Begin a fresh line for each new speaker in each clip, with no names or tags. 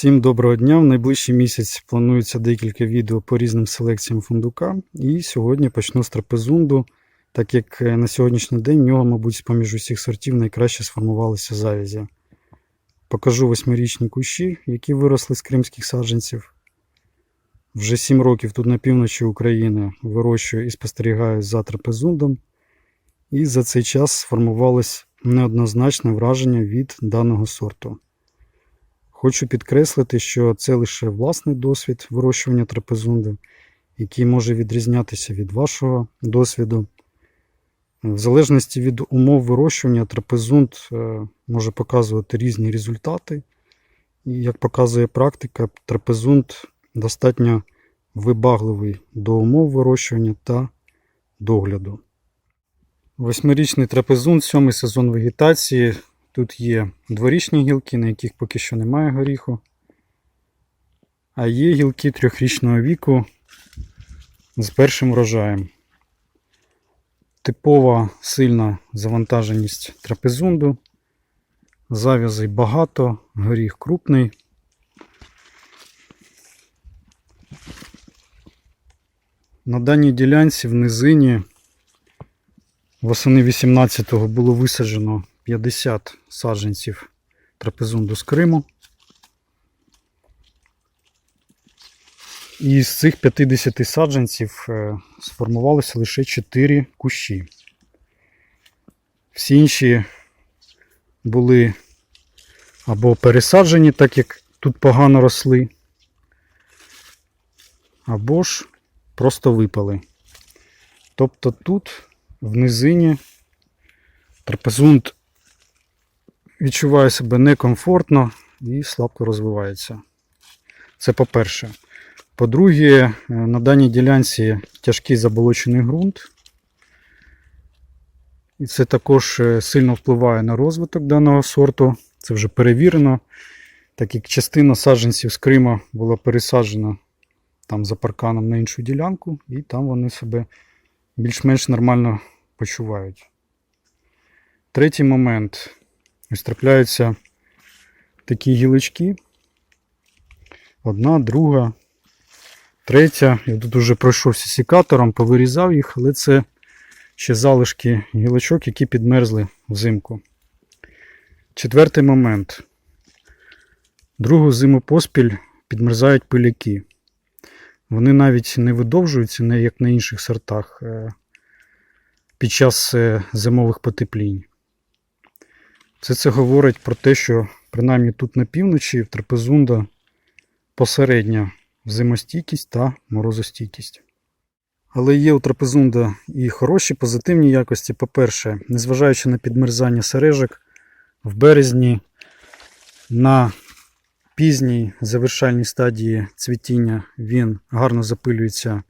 Всім доброго дня. В найближчий місяць планується декілька відео по різним селекціям фундука. І сьогодні почну з трапезунду, так як е, на сьогоднішній день в нього, мабуть, з-поміж усіх сортів найкраще сформувалися завязі. Покажу восьмирічні кущі, які виросли з кримських саджанців. Вже 7 років тут на півночі України вирощую і спостерігаю за трапезундом. І за цей час сформувалось неоднозначне враження від даного сорту. Хочу підкреслити, що це лише власний досвід вирощування трапезунди, який може відрізнятися від вашого досвіду. В залежності від умов вирощування, трапезунд е, може показувати різні результати. І як показує практика, трапезунд достатньо вибагливий до умов вирощування та догляду. Восьмирічний трапезунд, сьомий сезон вегетації. Тут є дворічні гілки, на яких поки що немає горіху. А є гілки трьохрічного віку з першим врожаєм. Типова сильна завантаженість трапезунду. Зав'язей багато, горіх крупний. На даній ділянці в низині восени 18-го було висаджено 50 саджанців трапезунду з Криму. І з цих 50 саджанців е, сформувалося лише 4 кущі. Всі інші були або пересаджені, так як тут погано росли, або ж просто випали. Тобто тут в низині трапезунд відчуває себе некомфортно і слабко розвивається. Це по-перше. По-друге, е, на даній ділянці тяжкий заболочений ґрунт. І це також е, сильно впливає на розвиток даного сорту. Це вже перевірено, так як частина саджанців з Крима була пересаджена там за парканом на іншу ділянку, і там вони себе більш-менш нормально почувають. Третій момент. Ось трапляються такі гілочки. Одна, друга, третя. Я тут вже пройшовся сікатором, повирізав їх, але це ще залишки гілочок, які підмерзли взимку. Четвертий момент. Другу зиму поспіль підмерзають пиляки. Вони навіть не видовжуються, як на інших сортах е, під час е, зимових потеплінь. Все це говорить про те, що принаймні тут на півночі в трапезунда посередня зимостійкість та морозостійкість. Але є у трапезунда і хороші позитивні якості. По-перше, незважаючи на підмерзання сережок, в березні на пізній завершальній стадії цвітіння він гарно запилюється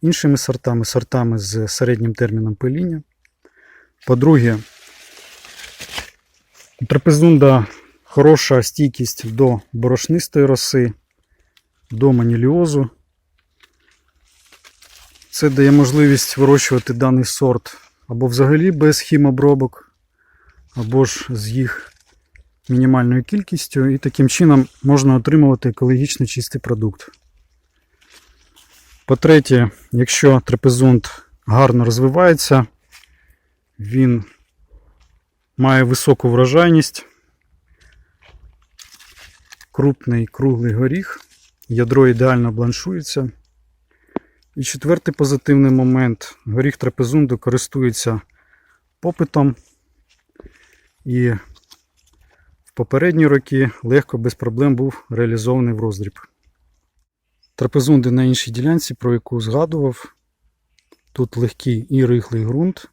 іншими сортами, сортами з середнім терміном пиління. По-друге, трапезунда хороша стійкість до борошнистої роси, до маніліозу. Це дає можливість вирощувати даний сорт або взагалі без хімобробок, або ж з їх мінімальною кількістю, і таким чином можна отримувати екологічно чистий продукт. По-третє, якщо трапезунд гарно розвивається, він має високу врожайність, крупний круглий горіх, ядро ідеально бланшується. І четвертий позитивний момент. Горіх трапезунду користується попитом і в попередні роки легко без проблем був реалізований в роздріб. Трапезунди на іншій ділянці, про яку згадував, тут легкий і рихлий ґрунт.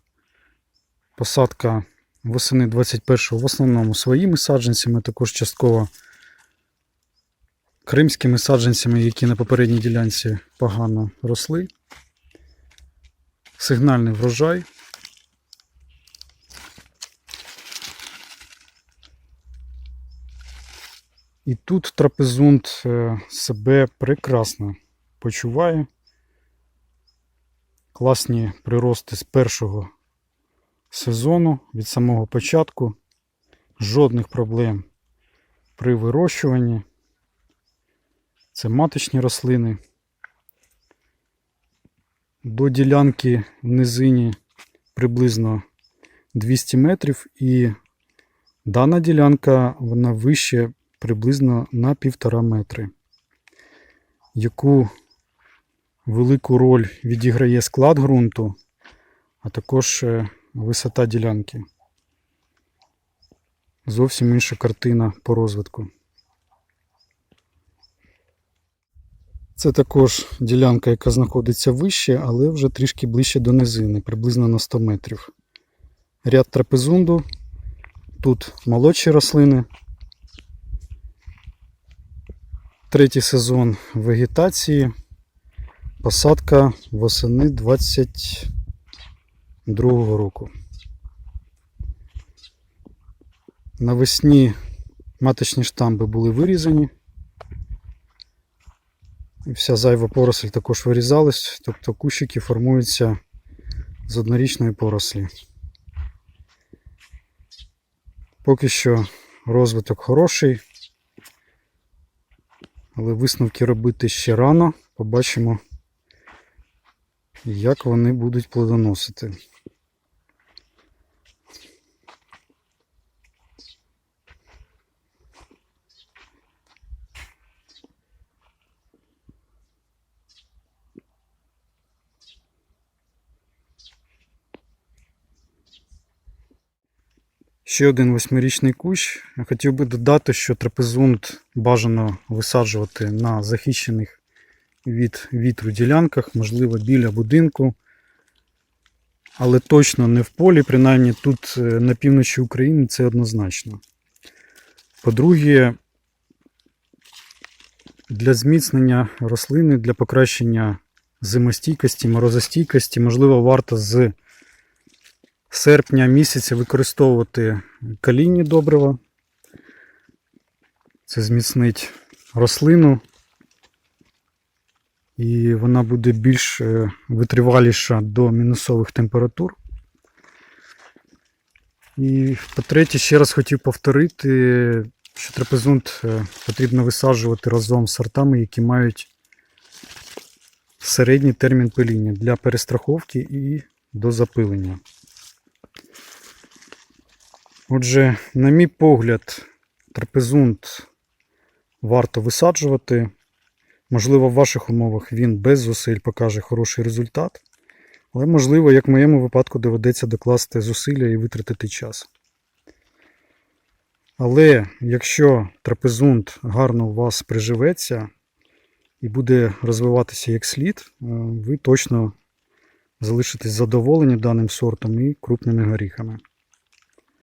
Посадка восени 21-го в основному своїми саджанцями, також частково кримськими саджанцями, які на попередній ділянці погано росли. Сигнальний врожай. І тут трапезунд е, себе прекрасно почуває. Класні прирости з першого сезону від самого початку. Жодних проблем при вирощуванні. Це маточні рослини. До ділянки в низині приблизно 200 метрів, і дана ділянка вона вище приблизно на півтора метри. Яку велику роль відіграє склад ґрунту, а також е, висота ділянки. Зовсім інша картина по розвитку. Це також ділянка, яка знаходиться вище, але вже трішки ближче до низини, приблизно на 100 метрів. Ряд трапезунду. Тут молодші рослини. Третій сезон вегетації. Посадка восени 22 року. Навесні маточні штамби були вирізані. І вся зайва поросль також вирізалась, тобто кущики формуються з однорічної порослі. Поки що розвиток хороший, але висновки робити ще рано. Побачимо, як вони будуть плодоносити. Ще один восьмирічний кущ. Хотів би додати, що трапезунд бажано висаджувати на захищених від вітру ділянках, можливо, біля будинку, але точно не в полі, принаймні тут е, на півночі України це однозначно. По-друге, для зміцнення рослини, для покращення зимостійкості, морозостійкості, можливо, варто з серпня місяця використовувати калійні добрива. Це зміцнить рослину. І вона буде більш е, витриваліша до мінусових температур. І по-третє, ще раз хотів повторити, що трапезунт е, потрібно висаджувати разом з сортами, які мають середній термін пиління для перестраховки і до запилення. Отже, на мій погляд, трапезунт варто висаджувати. Можливо, в ваших умовах він без зусиль покаже хороший результат. Але, можливо, як в моєму випадку, доведеться докласти зусилля і витратити час. Але якщо трапезунт гарно у вас приживеться і буде розвиватися як слід, е, ви точно залишитесь задоволені даним сортом і крупними горіхами.